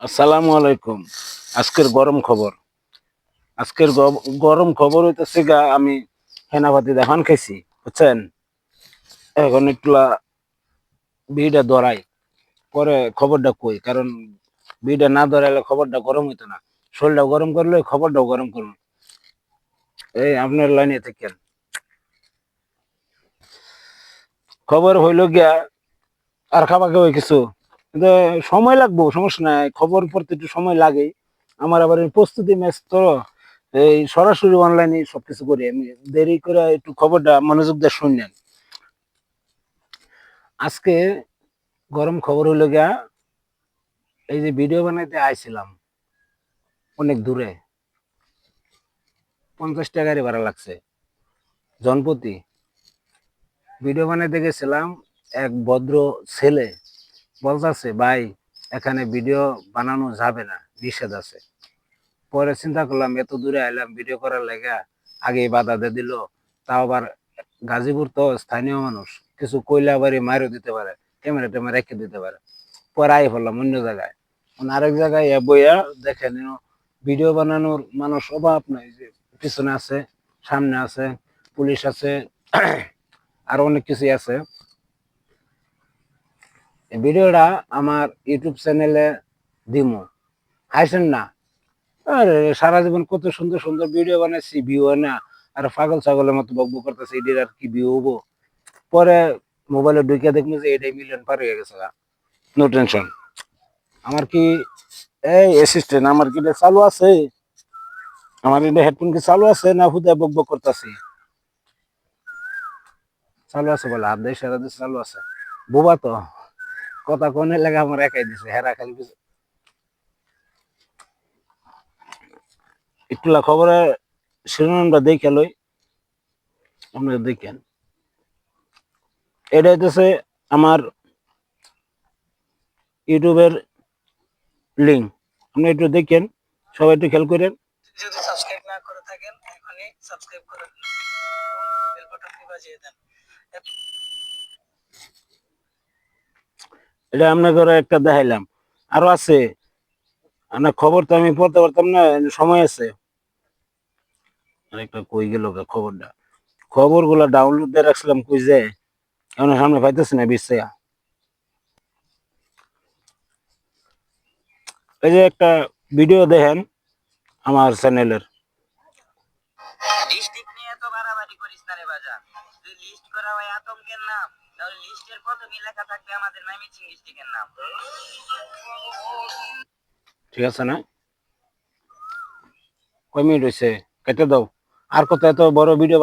আসসালামু আলাইকুম। আজকের গরম খবর। আজকের গরম খবর হইতেছে গা, আমি হেনাপাতি দেখান খাইছি, বুঝছেন? এখন একটুলা বিড়িটা ধরাই, পরে খবরটা কই? কারণ বিড়িটা না ধরাইলে খবরটা গরম হইতো না। শরীরটা গরম করলে খবরটাও গরম করুন। এই আপনার লাইনে থাকেন। খবর হইল গিয়া, আর খাবাকে ওই কিছু? কিন্তু সময় লাগবো, সমস্যা নাই। খবর পড়তে একটু সময় লাগে আমার আবার প্রস্তুতি ম্যাচ তো, এই সরাসরি অনলাইনে সবকিছু করি আমি। দেরি করে একটু খবরটা, মনোযোগ দিয়ে শুনলেন। আজকে গরম খবর হইল গিয়া, এই যে ভিডিও বানাইতে আইছিলাম, অনেক দূরে। পঞ্চাশ টাকারই ভাড়া লাগছে। জনপতি ভিডিও বানাইতে গেছিলাম এক ভদ্র ছেলে। বলতেছে, ভাই, এখানে ভিডিও বানানো যাবে না, নিষেধ আছে। পরে চিন্তা করলাম, এত দূরে আইলাম ভিডিও করার লেগা আগে বাধা দিয়ে দিল। তাও আবার গাজীপুর তো স্থানীয় মানুষ, কিছু কইলা বাড়ি মারও দিতে পারে ক্যামেরা ট্যামেরা রেখে দিতে পারে। পরে আই পড়লাম অন্য জায়গায়। আরেক জায়গায় বইয়া দেখেন ভিডিও বানানোর মানুষ অভাব নাই যে, পিছনে আছে, সামনে আছে, পুলিশ আছে, আরও অনেক কিছুই আছে। ভিডিওটা আমার ইউটিউব চ্যানেলে দিমু। হাসেন না। আরে, সারা জীবন কত সুন্দর সুন্দর ভিডিও বানাইছি ভিউ না। আর, পাগল ছাগলের মতো বকবু করতেছে, এটির আর কি ভিউ হব? পরে মোবাইলে ঢুকে দেখব যে এটাই মিলিয়ন পার হয়ে গেছে নো টেনশন আমার কি, এই অ্যাসিস্ট্যান্ট আমার কি এটা চালু আছে? আমার এটা হেডফোন কি চালু আছে না হুদায় বক বক করতেছি? চালু আছে বলে, হাত সারা দিয়ে চালু আছে। বোবা তো। কথা কোনে লাগে আমার একাই দিছে, হেরা খালি কিছু একটুলা খবরের শিরোনামটা দেখে লই, আপনারা দেখেন এটা হইতেছে আমার ইউটিউবের লিঙ্ক আপনি একটু দেখেন, সবাই একটু খেয়াল করেন। যদি সাবস্ক্রাইব না করে থাকেন, এখনই সাবস্ক্রাইব করে বেল বাটনটি বাজিয়ে দেন। এটা আপনাকে একটা দেখাইলাম। আরও আছে। আপনার খবর তো আমি পড়তে পারতাম না, সময় আছে। আরেকটা কই গেল খবরটা? খবরগুলা ডাউনলোড দিয়ে রাখছিলাম, কই যে? এখন সামনে পাইতেছি না বিশ্বা এই যে একটা ভিডিও দেখেন আমার চ্যানেলের বাড়াবাড়ি করিস না রে বাজার তুই লিস্ট করা হয় আতঙ্কের নাম, তাহলে লিস্টের প্রথমই লেখা থাকবে আমাদের ময়মনসিংহ ডিস্ট্রিক্টের নাম। ঠিক আছে না? কয় মিনিট হয়েছে কেটে দাও। আর কত এত বড় ভিডিও